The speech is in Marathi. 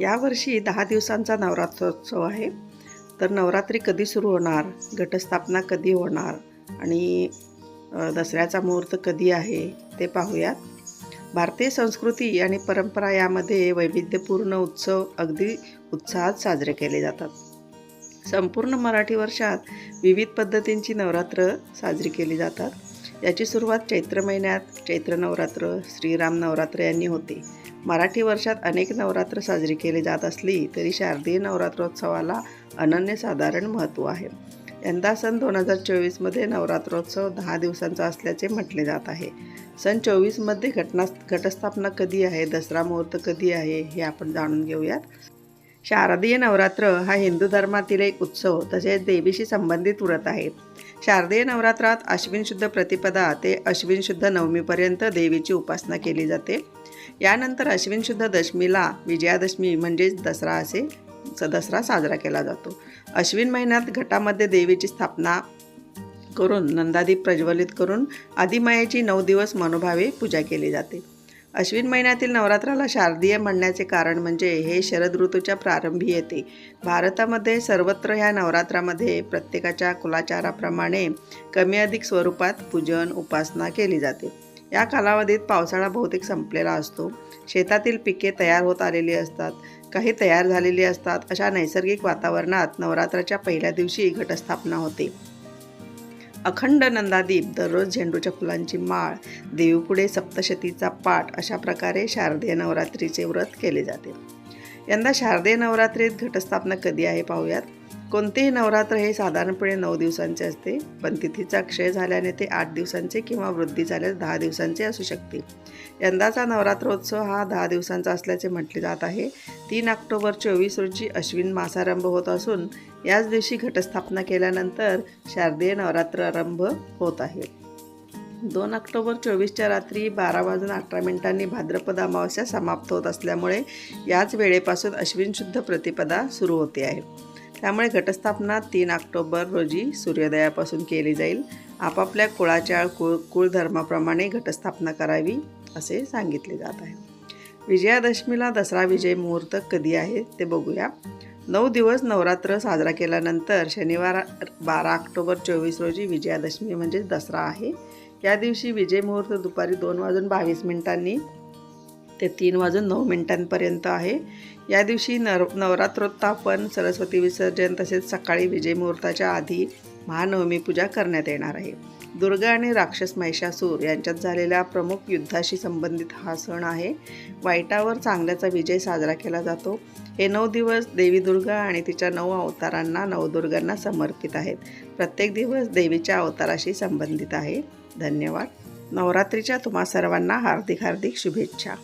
यावर्षी दहा दिवसांचा नवरात्रोत्सव आहे. तर नवरात्री कधी सुरू होणार? घटस्थापना कधी होणार? आणि दसऱ्याचा मुहूर्त कधी आहे? ते पाहूयात. भारतीय संस्कृती आणि परंपरा यामध्ये वैविध्यपूर्ण उत्सव अगदी उत्साहात साजरे केले जातात. संपूर्ण मराठी वर्षात विविध पद्धतींची नवरात्र साजरी केली जातात. याची सुरुवात चैत्र महिन्यात चैत्र नवरात्र श्रीराम नवरात्र यांनी होते. मराठी वर्षात अनेक नवरात्र साजरी केली जात असली तरी शारदीय नवरात्रोत्सवाला अनन्यसाधारण महत्त्व आहे. यंदा सन दोन हजार चोवीसमध्ये नवरात्रोत्सव दहा दिवसांचा असल्याचे म्हटले जात आहे. सन चोवीसमध्ये घटना घटस्थापना कधी आहे दसरा मुहूर्त कधी आहे हे आपण जाणून घेऊयात. शारदीय नवरात्र हा हिंदू धर्मातील एक उत्सव तसेच देवीशी संबंधित व्रत आहे. शारदीय नवरात्रात अश्विन शुद्ध प्रतिपदा ते अश्विन शुद्ध नवमीपर्यंत देवीची उपासना केली जाते. यानंतर अश्विन शुद्ध दशमीला विजयादशमी म्हणजेच दसरा असे दसरा साजरा केला जातो. अश्विन महिन्यात घटामध्ये देवीची स्थापना करून नंदादीप प्रज्वलित करून आदिमायेची नऊ दिवस मनोभावे पूजा केली जाते. अश्विन महिन्यातील नवरात्राला शारदीय म्हणण्याचे कारण म्हणजे हे शरद ऋतूच्या प्रारंभी येते. भारतामध्ये सर्वत्र ह्या नवरात्रामध्ये प्रत्येकाच्या कुलाचाराप्रमाणे कमी अधिक स्वरूपात पूजन उपासना केली जाते. या कालावधीत पावसाळा बहुतेक संपलेला असतो. शेतातील पिके तयार होत आलेली असतात. काही तयार झालेली असतात. अशा नैसर्गिक वातावरणात नवरात्राच्या पहिल्या दिवशी घटस्थापना होते. अखंड नंदादीप दररोज झेंडूच्या फुलांची माळ देवीपुढे सप्तशतीचा पाठ अशा प्रकारे शारदीय नवरात्रीचे व्रत केले जाते. यंदा शारदीय नवरात्रीत घटस्थापना कधी आहे पाहूयात? कोणतेही नवरात्र हे साधारणपणे नऊ दिवसांचे असते पण तिथीचा क्षय झाल्याने ते आठ दिवसांचे किंवा वृद्धी झाल्यास दहा दिवसांचे असू शकते. यंदाचा नवरात्रोत्सव हा दहा दिवसांचा असल्याचे म्हटले जात आहे. तीन ऑक्टोबर चोवीस रोजी अश्विन मासारंभ होत असून याच दिवशी घटस्थापना केल्यानंतर शारदीय नवरात्र आरंभ होत आहे. दोन ऑक्टोबर चोवीसच्या रात्री बारा वाजून अठरा मिनिटांनी भाद्रपद अमावस्या समाप्त होत असल्यामुळे याच वेळेपासून अश्विन शुद्ध प्रतिपदा सुरू होते आहे. त्यामुळे घटस्थापना तीन ऑक्टोबर रोजी सूर्योदयापासून केली जाईल. आपापल्या कुळाच्या कुळ कुळधर्माप्रमाणे घटस्थापना करावी असे सांगितले जात आहे. विजयादशमीला दसरा विजय मुहूर्त कधी आहे ते बघूया. नऊ दिवस नवरात्र साजरा केल्यानंतर शनिवार बारा ऑक्टोबर चोवीस रोजी विजयादशमी म्हणजेच दसरा आहे. या दिवशी विजय मुहूर्त दुपारी दोन वाजून बावीस मिनिटांनी ते तीन वाजून नऊ मिनिटांपर्यंत आहे. या दिवशी नर नवरात्रोत्थापन सरस्वती विसर्जन तसेच सकाळी विजय मुहूर्ताच्या आधी महानवमी पूजा करण्यात येणार आहे. दुर्गा आणि राक्षस महिषासूर यांच्यात झालेल्या प्रमुख युद्धाशी संबंधित हा सण आहे. वाईटावर चांगल्याचा विजय साजरा केला जातो. हे नऊ दिवस देवी दुर्गा आणि तिच्या नऊ अवतारांना नवदुर्गांना समर्पित आहेत. प्रत्येक दिवस देवीच्या अवताराशी संबंधित आहे. धन्यवाद. नवरात्रीच्या तुम्हा सर्वांना हार्दिक हार्दिक शुभेच्छा.